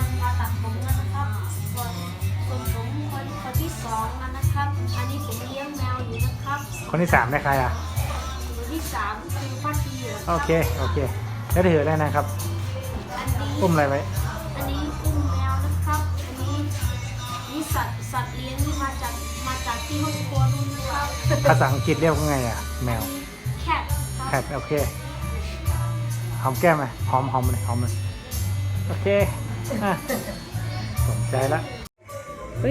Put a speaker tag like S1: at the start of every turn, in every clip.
S1: บอลมาตัดผมแล้วนะครับส่วนส่วนผมคนคนที่สองนะครับ อันนี้ผมเลี้ยงแมวอยู่นะครับ
S2: คนที่สามได้ใครอะ
S1: คนที่สามคือป้าทีเหรอค
S2: โอ
S1: รับ
S2: เค โอเค แล้วถือได้นะครับ
S1: อันนี้
S2: อุ้มอะไรไว้
S1: อันนี้อุ้มแมวนะครับ อันนี้นี่สัตว์สัตว์เลี้ยงที่มาจากมาจากที่ห้องครัวนู่นนะครับ
S2: ภาษาอังกฤษเรียกว่าไงอะ แมว
S1: แคทค
S2: แครับ ทโอเค หอมแก้มไหมหอมหอมเลยหอมเลยโอเค อะสนใจละ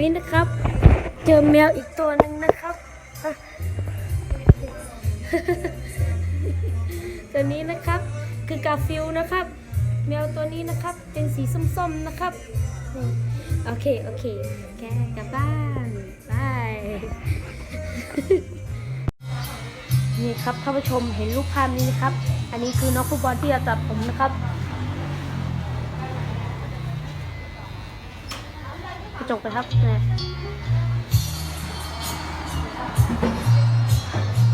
S1: นี่นะครับ เจอแมวอีกตัวหนึ่งนะครับอะตัวนี้นะครับคือกาฟิลนะครับ แมวตัวนี้นะครับเป็นสีส้มๆนะครับนี่โอเคโอเคแกกลับบ้านบายนี่ครับท่านผู้ชมเห็นรูปภาพนี้นะครับ อันนี้คือน้องฟุตบอลที่จะตัดผมนะครับ จกไปครับนะ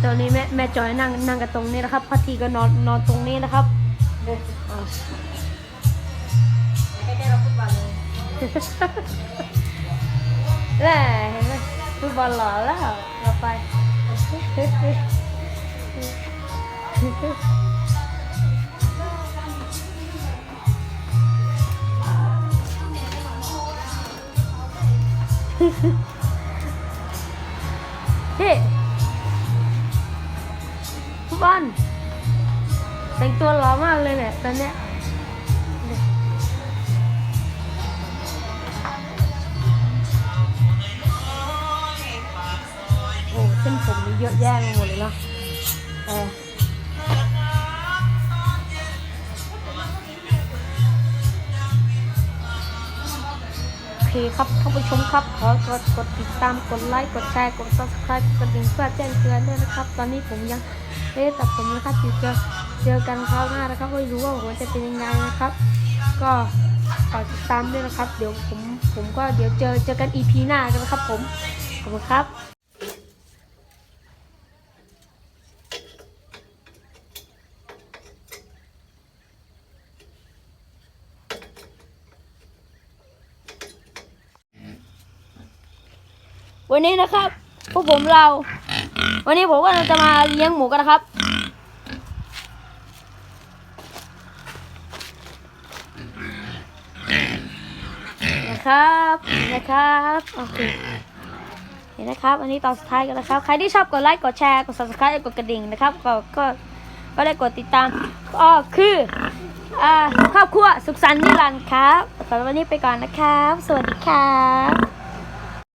S1: ตอนนี้แม่แม่จอยนั่งนั่งกันตรงนี้นะครับพัทีก็นอนนอนตรงนี้นะครับอ่า
S3: ใกล้ๆเราฟุตบอลเลย
S1: แหละเห็นไหมฟุตบอลหล่อแล้วเราไป เฮ้ฟุตบอลแต่งตัวหล่อมากเลยเนี่ยตอนเนี้ยโอ้เส้นผมนี่เยอะแยะไปหมดเลยเนาะเออ คครับท่านผู้ชมครับ ขอกดกดติดตามกดไลค์กดแชร์กด subscribe กดดิ่งเพื่อแจ้งเตือนด้วยนะครับ ตอนนี้ผมยังไม่ได้ตัดผมนะครับเดี๋ยวเจอเจอกันคราวหน้านะครับไม่รู้ว่าผมจะเป็นยังไงนะครับ ก็ฝากติดตามด้วยนะครับ เดี๋ยวผมผมก็เดี๋ยวเจอเจอกัน EP หน้ากันนะครับผมขอบคุณครับ วันนี้นะครับพวกผมเรา วันนี้ผมก็จะมาเลี้ยงหมูกันนะครับ นะครับนะครับโอเคเห็นนะครับ อันนี้ตอนสุดท้ายกันนะครับ ใครที่ชอบกดไลค์กดแชร์กด subscribe กดกระดิ่งนะครับ ก็ก็ก็ได้กดติดตามก็คืออ่าครอบครัวสุขสันต์นิรันดร์ครับสำหรับวันนี้ไปก่อนนะครับ สวัสดีครับ